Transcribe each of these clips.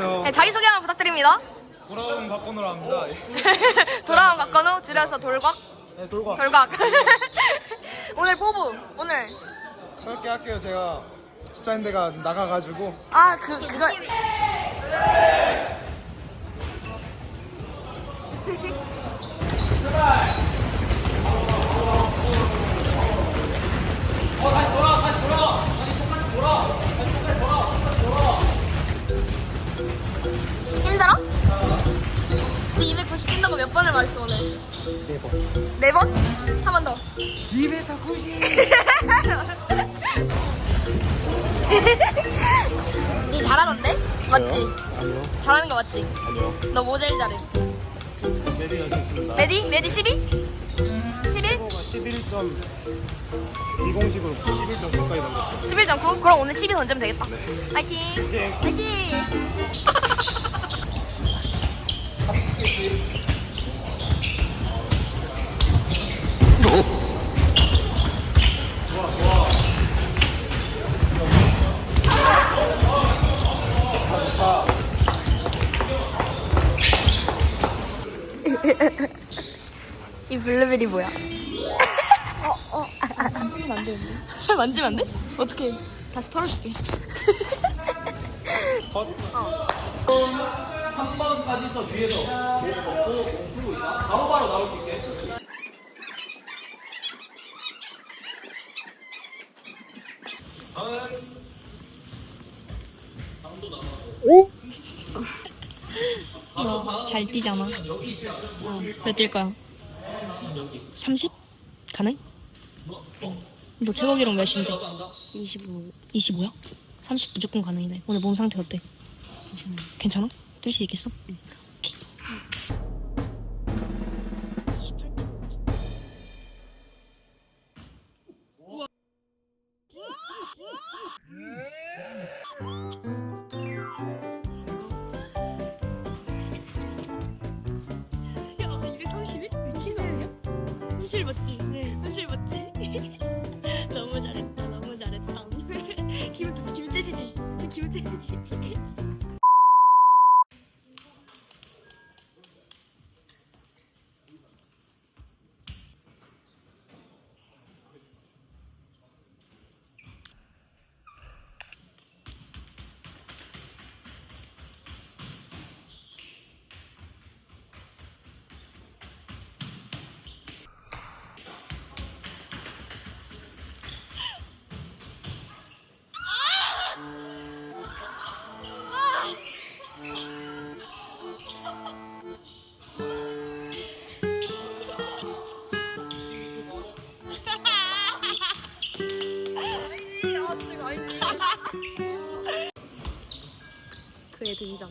안녕하세요 네, 자기소개 한번 부탁드립니다. 돌아온 박건우라 합니다 돌아온 박건우, 줄여서 돌곽, 네 돌과 돌곽. 오늘 포부, 오늘. 짧게 할게요 제가 스타인데가 나가가지고 아, 그, 그거. 니 잘하던데? 맞지? 아니요 잘하는 거 맞지? 아니요 너 뭐 제일 잘해? 메리 연습습니다 메디? 메디 12? 11? 11점 비공식으로 11점 가까이 넘겼어요 11.9? 그럼 오늘 12 던지면 되겠다. 네. 화이팅! 예. 화이팅! 블루베리 뭐야? 어, 어. 만지면 안 되는데. 만지면 안 돼? 어떻게? 다시 털어줄게. 3번까지 저 뒤에서 목 걷고 몸 풀고 있다. 바로바로 나올 수 있게. 잘 뛰잖아. 어, 몇뛸 거야? 30? 가능? 너 최고 기록 몇인데? 25. 25야? 30 무조건 가능이네. 오늘 몸 상태 어때? 괜찮아? 뛸 수 있겠어? 오 현실 맞지? 네. 현실 맞지? 너무 잘했다, 너무 잘했다. 기분 좋지, 기분 째지지? 기분 째지지? 등장.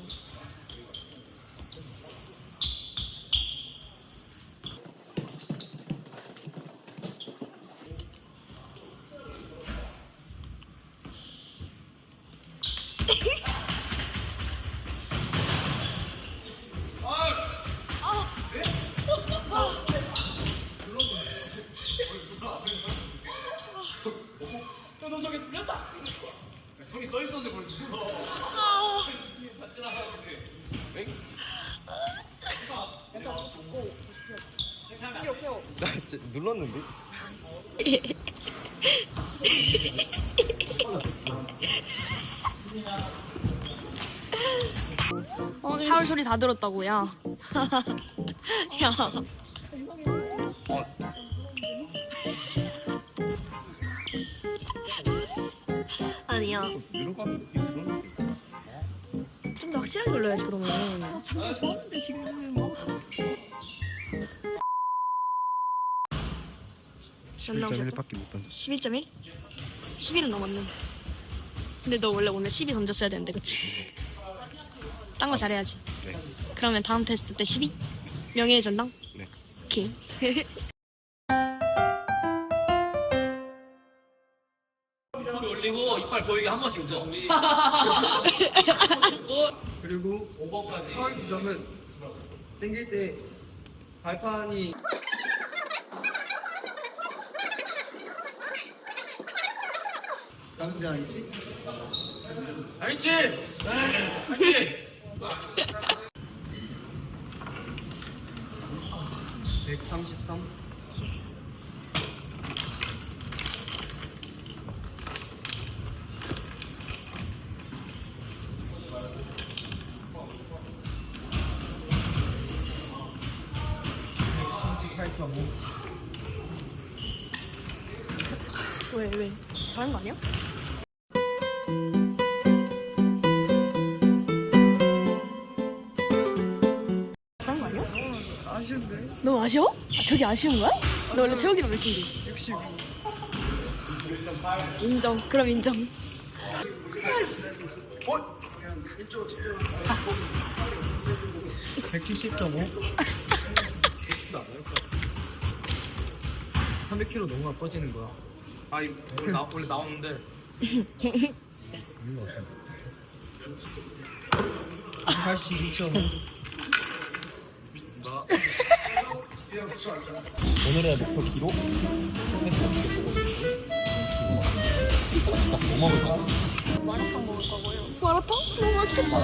손이 떠 있었는데 뭘 죽어. 나 진짜 눌렀는데? 타올 소리 다 들었다고, 야. 야. 들었는데? 좀더 확실하게 올려야지, 그러면. 몇 나오셨죠? 11.1밖에 못 던졌어 11.1? 11은 넘었네. 근데 너 원래 오늘 12 던졌어야 되는데, 그치? 딴 거 잘해야지. 네. 그러면 다음 테스트 때 12? 명예의 전당? 네. 오케이. 보이게 한 번씩 웃어. 그리고 5번까지. 하위 점은 당길 때 발판이 가는 데 아니지? 알지? 백삼십삼. 왜 왜? 잘한 거 아니야? 잘한 거 아니야? 아쉬운데? 너무 아쉬워? 아, 저기 아쉬운 거야? 너 원래 체육이로 몇인데? 60. 인정. 그럼 인정. 백칠십 점 오. 300kg 너무 아빠지는 거야. 아 이거 원래, 나, 원래 나오는데 82점 오늘의 목표 기록? 뭐 먹을 까? 마라탕 먹을 거고요. 마라탕? 너무 맛있겠다.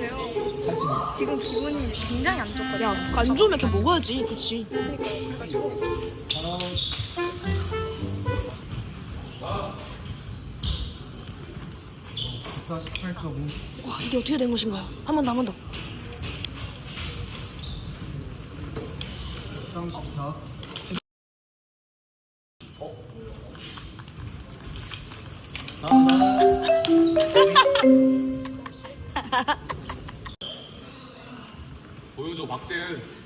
왜요? 지금 기분이 굉장히 안 좋거든요. 야, 안 좋으면 이렇게 먹어야지. 그치? 와, 이게 어떻게 된 것인가요? 한 번 더, 한 번 더. 34. 보여줘 박재은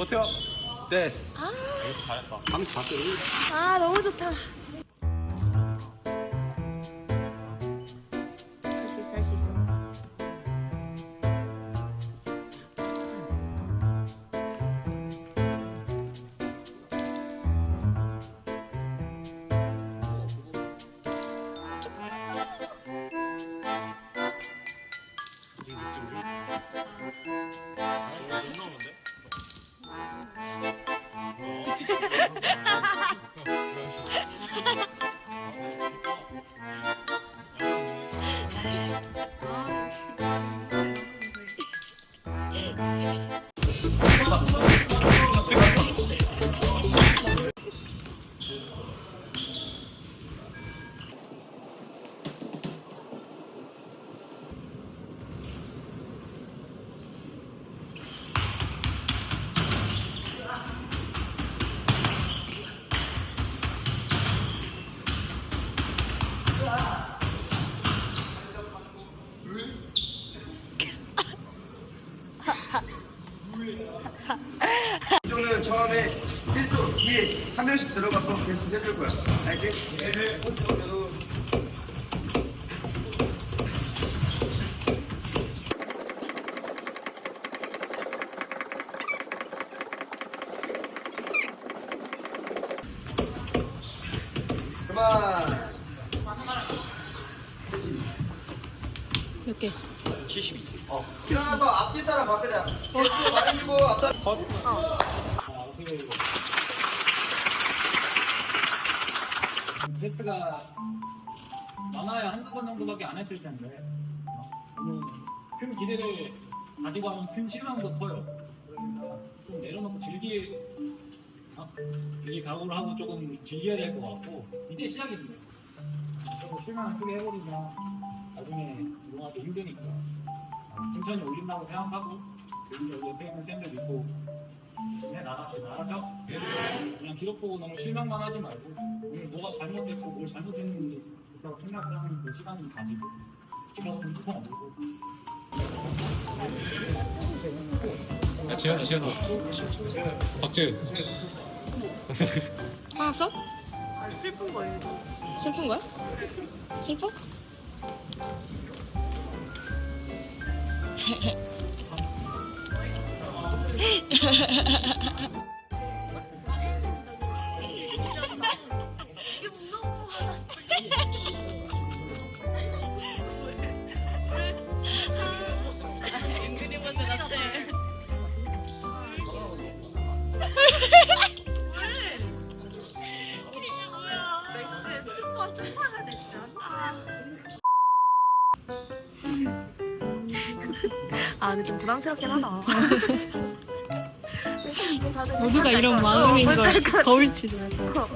버텨 됐어 잘했다. 34대 아, 너무 좋다. 1분씩 들어가서 계속 해줄 거야. 알지? 네. 그만. 몇 개 했어? 72. 어. 일어나서 앞뒤 사람 바꾸자. 버스 앞사. 컷. 어. 아, 어떻게 이거. 테스트가 많아야 한두 번 정도밖에 안 했을 텐데. 너무 큰 기대를 가지고 하면 큰 실망도 커요. 그러니까 좀 내려놓고 즐기 어? 즐기 각오를 하고 조금 즐겨야 될 것 같고 이제 조금 실망을 크게 해버리면 나중에 운동하기 힘드니까 어, 천천히 올린다고 생각하고 여기서 옆에 있는 샌들 믿고 그냥 나가죠 나가죠. 그냥 기록 보고 너무 실망만 하지 말고 뭐가 잘못됐고 뭘 잘못했는지 그렇다고 생각하는 그 시간을 가지고 기록은 조금 없고 야 지현아 지현아 박지은 화났어? 슬픈 거예요. 슬픈 거야? 슬퍼? 아 근데 좀 부담스럽긴 하다. 다들 모두가 이런 마음인 걸 거울치지 말고. 어,